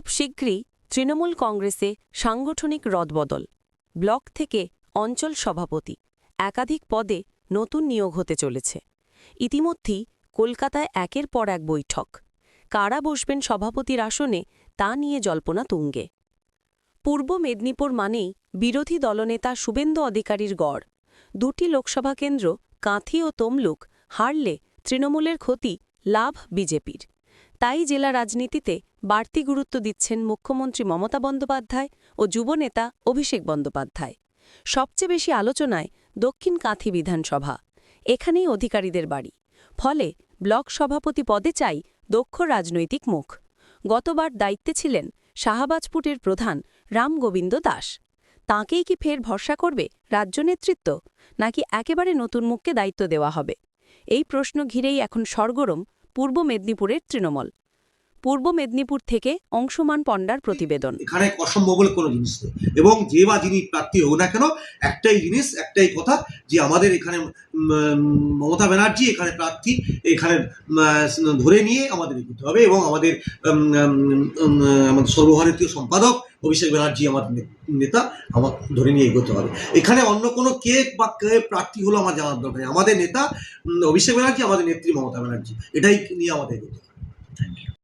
খুব শীঘ্রই তৃণমূল কংগ্রেসে সাংগঠনিক রদবদল। ব্লক থেকে অঞ্চল সভাপতি একাধিক পদে নতুন নিয়োগ হতে চলেছে। ইতিমধ্যেই কলকাতায় একের পর এক বৈঠক। কারা বসবেন সভাপতির আসনে তা নিয়ে জল্পনা তুঙ্গে। পূর্ব মেদিনীপুর মানেই বিরোধী দলনেতা শুভেন্দু অধিকারীর গড়। দুটি লোকসভা কেন্দ্র, কাঁথি ও তমলুক, হারলে তৃণমূলের ক্ষতি, লাভ বিজেপির। তাই জেলা রাজনীতিতে বাড়তি গুরুত্ব দিচ্ছেন মুখ্যমন্ত্রী মমতা বন্দ্যোপাধ্যায় ও যুবনেতা অভিষেক বন্দ্যোপাধ্যায়। সবচেয়ে বেশি আলোচনায় দক্ষিণ কাঁথি বিধানসভা। এখানেই অধিকারীদের বাড়ি। ফলে ব্লক সভাপতি পদে চাই দক্ষ রাজনৈতিক মুখ। গতবার দায়িত্বে ছিলেন শাহবাজপুরের প্রধান রামগোবিন্দ দাস। তাঁকেই কি ফের ভরসা করবে রাজ্য নেতৃত্ব? নাকি একেবারে নতুন মুখকে দায়িত্ব দেওয়া হবে? এই প্রশ্ন ঘিরেই এখন সরগরম পূর্ব মেদিনীপুরের তৃণমূল। পূর্ব মেদিনীপুর থেকে অংশুমান পণ্ডার প্রতিবেদন। এখানে অসম্ভব বলে কোনো জিনিস নেই। এবং যে বা যিনি প্রার্থী হোক না কেন, একটাই জিনিস, একটাই কথা যে আমাদের এখানে মমতা ব্যানার্জি এখানে প্রার্থী, এখানে ধরে নিয়ে আমাদের এগোতে হবে এবং আমাদের আমাদের সর্বভারতীয় সম্পাদক অভিষেক ব্যানার্জি আমার নেতা, আমার ধরে নিয়ে এগোতে হবে। এখানে অন্য কোনো কে বা কে প্রার্থী হলো আমার জানার দরকার আমাদের নেতা অভিষেক ব্যানার্জি, আমাদের নেত্রী মমতা ব্যানার্জি। এটাই নিয়ে আমাদের এগোতে হবে।